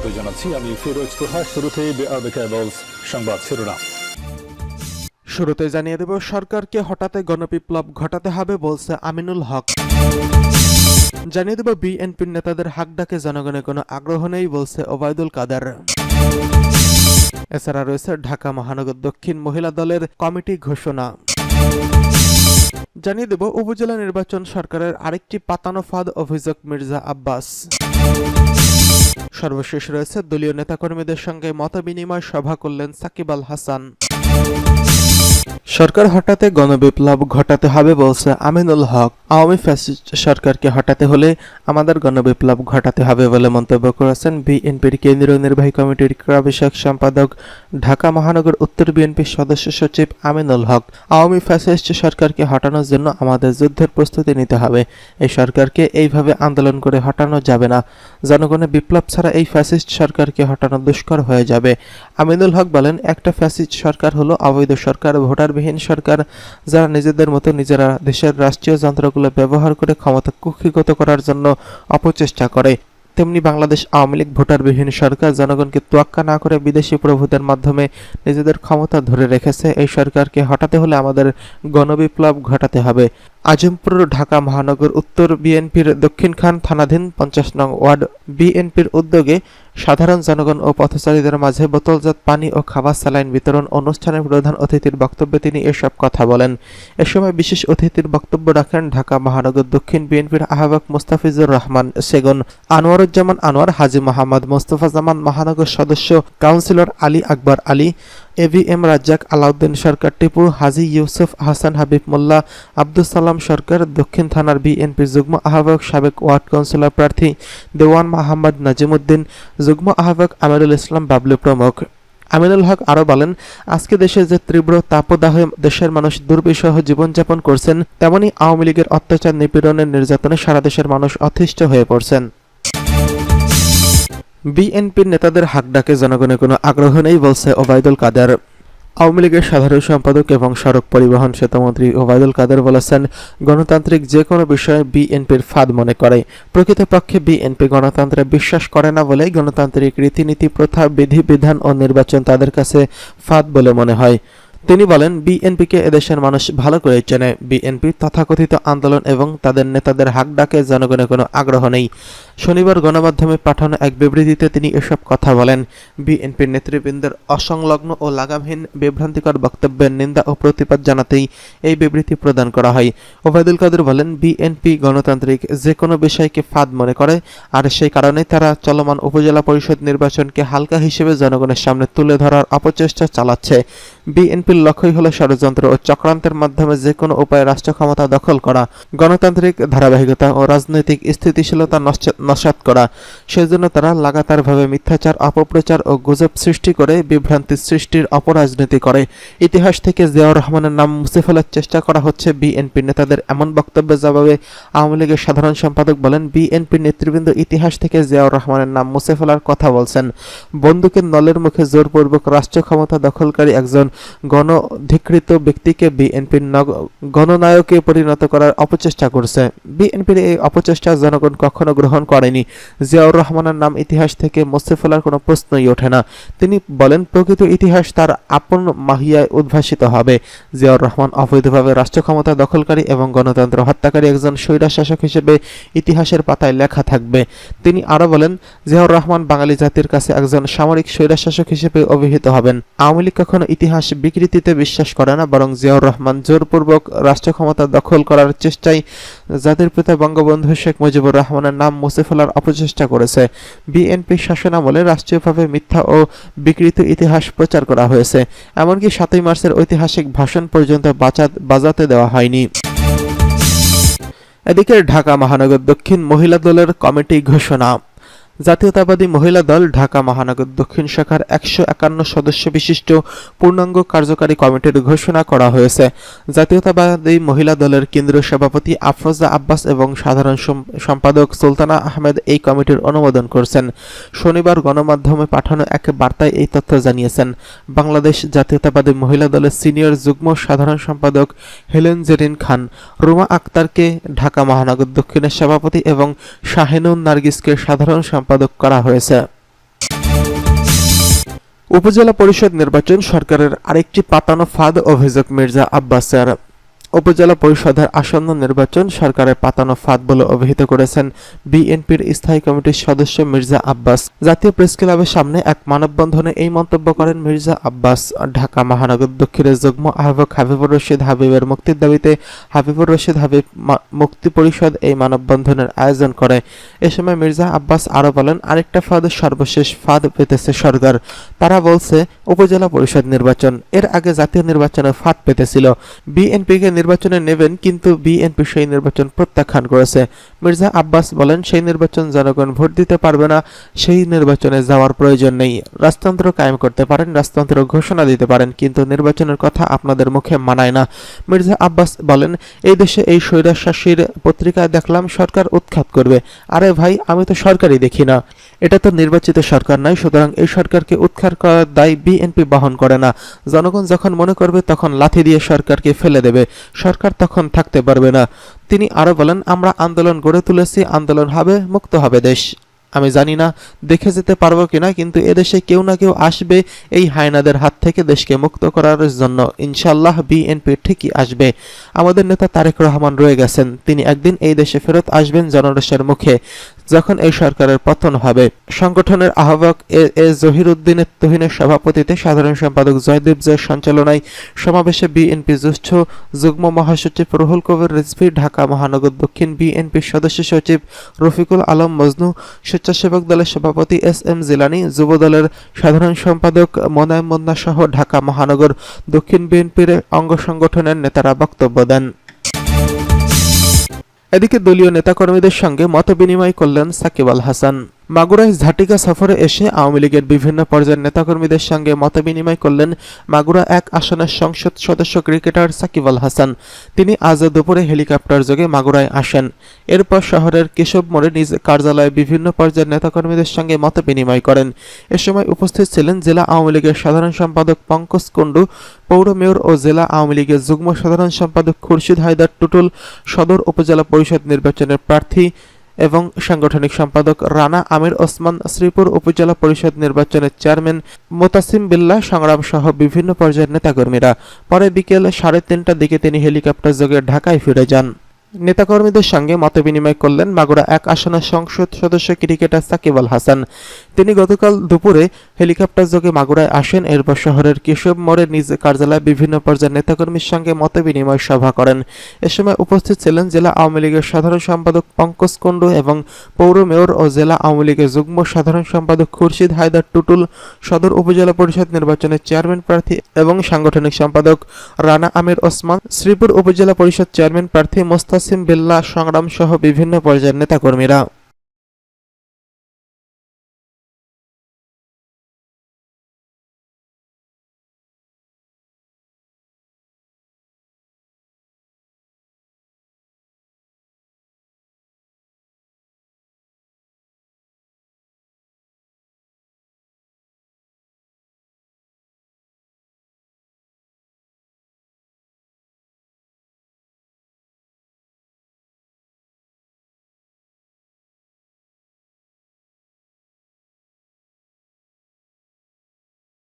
স্বাগত জানাচ্ছি। আমি ফিরোজ তোহা শুরুতে সংবাদ শিরোনাম। শুরুতে জানিয়ে দেব, সরকারকে হঠাতে গণবিপ্লব ঘটাতে হবে বলছে আমিনুল হক। জানিয়ে দেব, বিএনপির নেতাদের হাক ডাকে জনগণের কোনো আগ্রহ নেই বলছে ওবায়দুল কাদের। এছাড়া রয়েছে ঢাকা মহানগর দক্ষিণ মহিলা দলের কমিটি ঘোষণা। জানিয়ে দেব, উপজেলা নির্বাচন সরকারের আরেকটি পাতানো ফাঁদ অভিযোগ মির্জা আব্বাস। সর্বশেষ রয়েছে দলীয় নেতাকর্মীদের সঙ্গে মতবিনিময় সভা করলেন সাকিব আল হাসান। সরকার হটাতে গণবিপ্লব ঘটাতে হবে বলছে আমিনুল হক। আওয়ামী ফ্যাসিস্ট সরকারকে হটাতে হলে আমাদের গণবিপ্লব ঘটাতে হবে বলে মন্তব্য করেছেন বিএনপির কেন্দ্রীয় নির্বাহী কমিটির ক্রীড়া বিষয়ক সম্পাদক, ঢাকা মহানগর উত্তর বিএনপির সদস্য সচিব আমিনুল হক। আওয়ামী ফ্যাসিস্ট সরকারকে হটানোর জন্য আমাদের যুদ্ধের প্রস্তুতি নিতে হবে। এই সরকারকে এইভাবে আন্দোলন করে হটানো যাবে না। জনগণের বিপ্লব ছাড়া এই ফ্যাসিস্ট সরকারকে হটানো দুষ্কর হয়ে যাবে। আমিনুল হক বলেন, একটা ফ্যাসিস্ট সরকার হলো অবৈধ সরকার ভোটারবিহীন সরকার, যারা নিজেদের মতো নিজেরা দেশের রাষ্ট্রীয় যন্ত্রগুলো ব্যবহার করে ক্ষমতা কুক্ষিগত করার জন্য অপচেষ্টা করে। তেমনি বাংলাদেশ আওয়ামী লীগ ভোটারবিহীন সরকার জনগণকে তোয়াক্কা না করে বিদেশি প্রভুদের মাধ্যমে নিজেদের ক্ষমতা ধরে রেখেছে। এই সরকারকে হটাতে হলে আমাদের গণবিপ্লব ঘটাতে হবে। আজমপুর, ঢাকা মহানগর, উত্তর বিএনপির দক্ষিণখান থানাধীন পঞ্চাশ নং ওয়ার্ড বিএনপির উদ্যোগে সাধারণ জনগণ ও পথচারীদের মাঝে বোতলজাত পানি ও খাবার স্যালাইন বিতরণ অনুষ্ঠানের প্রধান অতিথির বক্তব্যে তিনি এসব কথা বলেন। এ সময় বিশেষ অতিথির বক্তব্য রাখেন ঢাকা মহানগর দক্ষিণ বিএনপির আহ্বায়ক মোস্তাফিজুর রহমান সেগুন, আনোয়ারুজ্জামান আনোয়ার, হাজি মোহাম্মদ মোস্তফা জামান মহানগর সদস্য কাউন্সিলর আলী আকবর আলী এভিএম রাজ্জাক আলাউদ্দিন সরকার, টিপু হাজি ইউসুফ হাসান হাবিব মোল্লা আব্দুল সালাম সরকার, দক্ষিণ থানার বিএনপির যুগ্ম আহ্বায়ক, সাবেক ওয়ার্ড কাউন্সিলর প্রার্থী দেওয়ান মোহাম্মদ নাজিমুদ্দিন, যুগ্ম আহ্বায়ক আমিরুল ইসলাম বাবলু প্রমুখ। আমিনুল হক আরও বলেন, আজকে দেশে যে তীব্র তাপদাহে দেশের মানুষ দুর্বিষহ জীবনযাপন করছেন, তেমনি আওয়ামী লীগের অত্যাচার নিপীড়নের নির্যাতনে সারা দেশের মানুষ অতিষ্ঠ হয়ে পড়ছেন। বিএনপির নেতাদের হাক ডাকে জনগণের কোনো আগ্রহ নেই, বলছে ওবায়দুল কাদের। আওয়ামী লীগের সাধারণ সম্পাদক এবং সড়ক পরিবহন সেতুমন্ত্রী ওবায়দুল কাদের বলেছেন, গণতান্ত্রিক যে কোনো বিষয়ে বিএনপির ফাঁদ মনে করে। প্রকৃতপক্ষে বিএনপি গণতন্ত্রে বিশ্বাস করে না বলেই গণতান্ত্রিক রীতিনীতি, প্রথা বিধিবিধান ও নির্বাচন তাদের কাছে ফাঁদ বলে মনে হয়। তিনি বলেন, বিএনপিকে এদেশের মানুষ ভালো করে চেনে। বিএনপি তথাকথিত আন্দোলন এবং তাদের নেতাদের হাক ডাকে জনগণের কোনো আগ্রহ নেই। শনিবার গণমাধ্যমে পাঠানো এক বিবৃতিতে তিনি এসব কথা বলেন। বিএনপির নেতৃবৃন্দের অসংলগ্ন ও লাগামহীন, বিভ্রান্তিকর বক্তব্যের নিন্দা ও প্রতিবাদ জানাতেই এই বিবৃতি প্রদান করা হয়। ওবায়দুল কাদের বলেন, বিএনপি গণতান্ত্রিক যে কোনো বিষয়কে ফাঁদ মনে করে, আর সেই কারণে তারা চলমান উপজেলা পরিষদ নির্বাচনকে হালকা হিসেবে জনগণের সামনে তুলে ধরার অপচেষ্টা চালাচ্ছে। বিএনপির লক্ষ্যই হলো ষড়যন্ত্র ও চক্রান্তের মাধ্যমে যে কোনো উপায়ে রাষ্ট্র ক্ষমতা দখল করা, গণতান্ত্রিক ধারাবাহিকতা ও রাজনৈতিক স্থিতিশীলতা নস্যাৎ করা। সেজন্য তারা লাগাতারভাবে মিথ্যাচার, অপপ্রচার ও গুজব সৃষ্টি করে বিভ্রান্তি সৃষ্টির অপরাজনীতি করে। ইতিহাস থেকে জিয়াউর রহমানের নাম মুছে ফেলার চেষ্টা করা হচ্ছে বিএনপি নেতাদের এমন বক্তব্যের জবাবে আওয়ামী লীগের সাধারণ সম্পাদক বলেন বিএনপির নেতৃবৃন্দ ইতিহাস থেকে জিয়াউর রহমানের নাম মুছে ফেলার কথা বলছেন। বন্দুকের নলের মুখে জোরপূর্বক রাষ্ট্র ক্ষমতা দখলকারী একজন গণধিকৃত ব্যক্তিকে বিএনপির গণনায়কে পরিণত করার অপচেষ্টা করছে। বিএনপির এই অপচেষ্টা জনগণ কখনো গ্রহণ করেনি। জিয়াউর রহমানের নাম ইতিহাস থেকে মুছে ফেলার কোনো প্রশ্নই ওঠে না। তিনি বলেন, প্রকৃত ইতিহাস তার আপন মাহিয়ায় উদ্ভাসিত হবে। জিয়াউর রহমান অবৈধভাবে রাষ্ট্র ক্ষমতা দখলকারী এবং গণতন্ত্র হত্যাকারী একজন স্বৈরাশ শাসক হিসেবে ইতিহাসের পাতায় লেখা থাকবে। তিনি আরও বলেন, জিয়াউর রহমান বাঙালি জাতির কাছে একজন সামরিক স্বৈরাশ শাসক হিসেবে অভিহিত হবেন। আওয়ামী লীগ কখনো ইতিহাস বিকৃতিতে বিশ্বাস করে না, বরং জিয়াউর রহমান জোরপূর্বক রাষ্ট্র ক্ষমতা দখল করার চেষ্টায় জাতির পিতা বঙ্গবন্ধু শেখ মুজিবুর রহমানের নাম মুছে ফেলার অপচেষ্টা করেছে। বিএনপি শাসনামলে রাষ্ট্রীয়ভাবে মিথ্যা ও বিকৃত ইতিহাস প্রচার করা হয়েছে। এমনকি সাতই মার্চের ঐতিহাসিক ভাষণ পর্যন্ত বাজাতে দেওয়া হয়নি। এদিকে ঢাকা মহানগর দক্ষিণ মহিলা দলের কমিটি ঘোষণা। জাতীয়তাবাদী মহিলা দল ঢাকা মহানগর দক্ষিণ শাখার একশো একান্ন সদস্য বিশিষ্ট পূর্ণাঙ্গ কার্যকারী কমিটির ঘোষণা করা হয়েছে। জাতীয়তাবাদী মহিলা দলের কেন্দ্রীয় সভাপতি আফরোজা আব্বাস এবং সাধারণ সম্পাদক সুলতানা আহমেদ এই কমিটির অনুমোদন করছেন। শনিবার গণমাধ্যমে পাঠানো এক বার্তায় এই তথ্য জানিয়েছেন। বাংলাদেশ জাতীয়তাবাদী মহিলা দলের সিনিয়র যুগ্ম সাধারণ সম্পাদক হেলেন জেরিন খান, রুমা আক্তারকে ঢাকা মহানগর দক্ষিণের সভাপতি এবং শাহিনুন নার্গিসকে সাধারণ সম্পাদক সম্পাদক করা হয়েছে। উপজেলা পরিষদ নির্বাচন সরকারের আরেকটি পাতানো ফাঁদ অভিযোগ মির্জা আব্বাসের। উপজেলা পরিষদের আসন্ন নির্বাচন সরকারের পাতানো ফাঁদ বলে অভিহিত করেছেন বিএনপির স্থায়ী কমিটির সদস্য মির্জা আব্বাস। জাতীয় প্রেস ক্লাবের সামনে এক মানববন্ধনে এই মন্তব্য করেন মির্জা আব্বাস। ঢাকা মহানগর দক্ষিণের যুগ্ম আহ্বায়ক হাবিবুর রশিদ হাবিবের মুক্তির দাবিতে হাবিবুর রশিদ হাবিব মুক্তি পরিষদ এই মানববন্ধনের আয়োজন করে। এ সময় মির্জা আব্বাস আরও বলেন, আরেকটা ফাঁদ, সর্বশেষ ফাঁদ পেতেছে সরকার। তারা বলছে, উপজেলা পরিষদ নির্বাচন। এর আগে জাতীয় নির্বাচনে ফাঁদ পেতেছিল। বিএনপিকে নির্বাচনে নেবেন কিন্তু বিএনপি সেই নির্বাচন প্রত্যাখ্যান করেছে। মির্জা আব্বাস বলেন, সেই নির্বাচন জনগণ ভোট দিতে পারবে না, সেই নির্বাচনে যাওয়ার প্রয়োজন নেই। রাজতন্ত্র কায়েম করতে পারেন, রাজতন্ত্র ঘোষণা দিতে পারেন, কিন্তু নির্বাচনের কথা আপনাদের মুখে মানায় না। মির্জা আব্বাস বলেন, এই দেশে এই স্বৈরাশাসীর পত্রিকায় দেখলাম, সরকার উৎখাত করবে। আরে ভাই, আমি তো সরকারই দেখি না। এটা তো নির্বাচিত সরকার নয়, সুতরাং এই সরকারকে উৎখাত করার দায় বিএনপি বহন করে না। জনগণ যখন মনে করবে, তখন লাথি দিয়ে সরকারকে ফেলে দেবে। সরকার তখন থাকতে পারবে না। তিনি আরও বলেন, আমরা আন্দোলন গড়ে তুলেছি, আন্দোলন হবে, মুক্ত হবে দেশ। আমি জানি না, দেখে যেতে পারব কিনা, কিন্তু এদেশে কেউ না কেউ আসবে এই হায়নাদের হাত থেকে দেশকে মুক্ত করার জন্য। ইনশাল্লাহ বিএনপি ঠিকই আসবে। আমাদের নেতা তারেক রহমান রয়ে গেছেন। তিনি একদিন এই দেশে ফেরত আসবেন জনরসের মুখে। যখন এই সরকারের পতন হবে, সংগঠনের আহ্বায়ক এ এ জহির উদ্দিনের তহিনের সভাপতিতে সাধারণ সম্পাদক জয়দীপ জয়ের সঞ্চালনায় সমাবেশে বিএনপি জ্যেষ্ঠ যুগ্ম মহাসচিব রুহুল কবির রিজভি, ঢাকা মহানগর দক্ষিণ বিএনপির সদস্য সচিব রফিকুল আলম মজনু, স্বেচ্ছাসেবক দলের সভাপতি এস এম জিলানি, যুব দলের সাধারণ সম্পাদক মোনায়েম মুন্না সহ ঢাকা মহানগর দক্ষিণ বিএনপির অঙ্গ সংগঠনের নেতারা বক্তব্য দেন। এদিকে দলীয় নেতাকর্মীদের সঙ্গে মত বিনিময় করলেন সাকিব আল হাসান। মাগুরায় ঝাটিকা সফরে এসে আওয়ামী লীগের বিভিন্ন পর্যায়ের নেতাকর্মীদের সঙ্গে মতবিনিময় করলেন মাগুরা এক আসনের সংসদ সদস্য ক্রিকেটার সাকিব আল হাসান। তিনি আজ দুপুরে হেলিকপ্টার যোগে মাগুরায় আসেন। এরপর শহরের কেশব মোড়ে নিজ কার্যালয়ে বিভিন্ন পর্যায়ের নেতাকর্মীদের সঙ্গে মতবিনিময় করেন। এ সময় উপস্থিত ছিলেন জেলা আওয়ামী লীগের সাধারণ সম্পাদক পঙ্কজ কুণ্ডু, পৌর মেয়র ও জেলা আওয়ামী লীগের যুগ্ম সাধারণ সম্পাদক খুরশিদ হায়দার টুটুল, সদর উপজেলা পরিষদ নির্বাচনের প্রার্থী এবং সাংগঠনিক সম্পাদক রানা আমির ওসমান শ্রীপুর উপজেলা পরিষদ নির্বাচনের চেয়ারম্যান মোতাসিম বিল্লা সংগ্রাম সহ বিভিন্ন পর্যায়ের নেতাকর্মীরা। পরে বিকেল সাড়ে তিনটার দিকে তিনি হেলিকপ্টার যোগে ঢাকায় ফিরে যান। নেতাকর্মীদের সঙ্গে মতবিনিময় করলেন মাগুরা এক আসনের সংসদ সদস্য ক্রিকেটার সাকিব আল হাসান। তিনি গতকাল দুপুরে হেলিকপ্টার যোগে মাগুরায় আসেন। এরপর শহরের কেশব মোড়ে নিজ কার্যালয়ে বিভিন্ন পর্যায়ের নেতাকর্মীর সঙ্গে মতবিনিময় সভা করেন। এ সময় উপস্থিত ছিলেন জেলা আওয়ামী লীগের সাধারণ সম্পাদক পঙ্কজ কুণ্ডু এবং পৌর মেয়র ও জেলা আওয়ামী লীগের যুগ্ম সাধারণ সম্পাদক খুরশিদ হায়দার টুটুল, সদর উপজেলা পরিষদ নির্বাচনের চেয়ারম্যান প্রার্থী এবং সাংগঠনিক সম্পাদক রানা আমির ওসমান, শ্রীপুর উপজেলা পরিষদ চেয়ারম্যান প্রার্থী মোস্তাসিম বিল্লাহ সংগ্রাম সহ বিভিন্ন পর্যায়ের নেতাকর্মীরা।